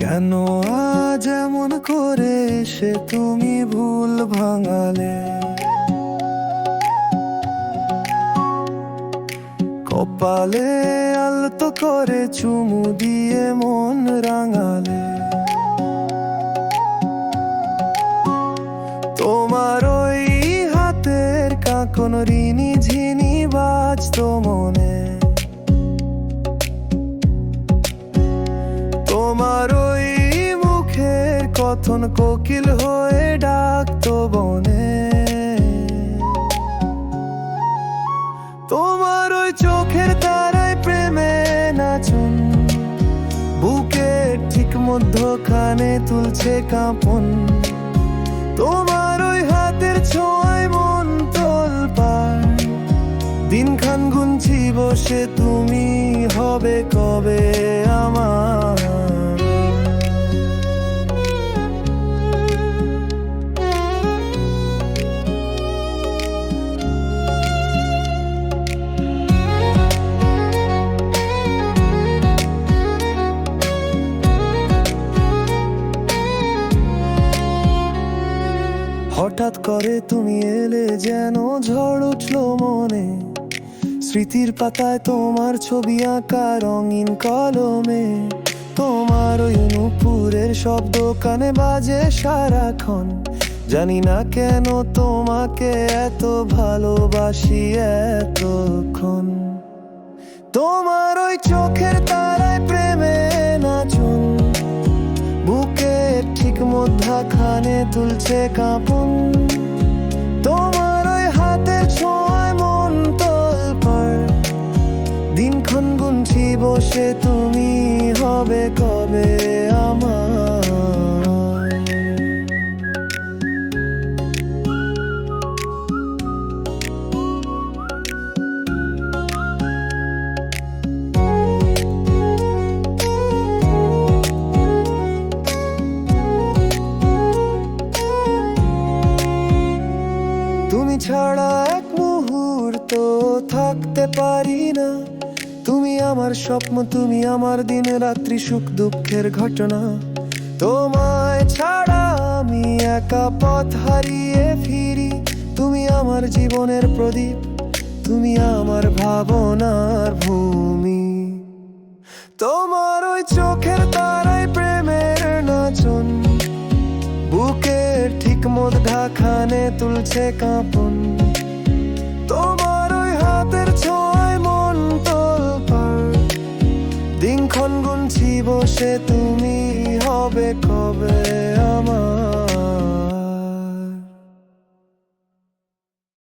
কেন আজ এমন করে সে তুমি ভুল ভাঙালে? কপালে আলতো করে চুমু দিয়ে মন রাঙালে। তোমার ওই হাতের কাঁকন ঋণী ঝিনি বাজতো মনে। কথন কোকিল হয়ে ডাকতো বনে। তোমার ওই চোখের তারায় প্রেমে নাচুন। বুকে ঠিক মধ্যখানে তুলছে কাঁপন। তোমার ওই হাতের ছোঁয়ায় মন তোল পার। দিনখান গুনছি বসে, তুমি হবে কবে? হঠাৎ করে তুমি এলে যেন ঝড় উঠল মনে। স্মৃতির পাতায় তোমার ছবি আঁকা রঙিন কলমে। তোমার ওই নুপুরের শব্দ কানে বাজে সারাক্ষণ। জানি না কেন তোমাকে এত ভালোবাসি এতক্ষণ। তোমার ওই চোখের তারায় প্রেমে মধ্যাখানে তুলছে কাঁপুন। তোমার ওই হাতের ছোঁয়ায় মন তোলপার। দিনক্ষণ গুনছি বসে, তুমি হবে কবে আমার? ছাড়া এক মুহূর্ত থাকতে পারি না। তুমি আমার স্বপ্ন, তুমি আমার দিন রাত্রি সুখ দুঃখের ঘটনা। তোমায় ছাড়া আমি একা পথ হারিয়ে ফিরি। তুমি আমার জীবনের প্রদীপ, তুমি আমার ভাবনার ভূমি। বুকের ঠিক মধ্যাখানে তুলছে কাঁপন তোমার ওই হাতের ছোঁয়ায় মন তোলপার দিনক্ষণ গুনছি বসে তুমি হবে কবে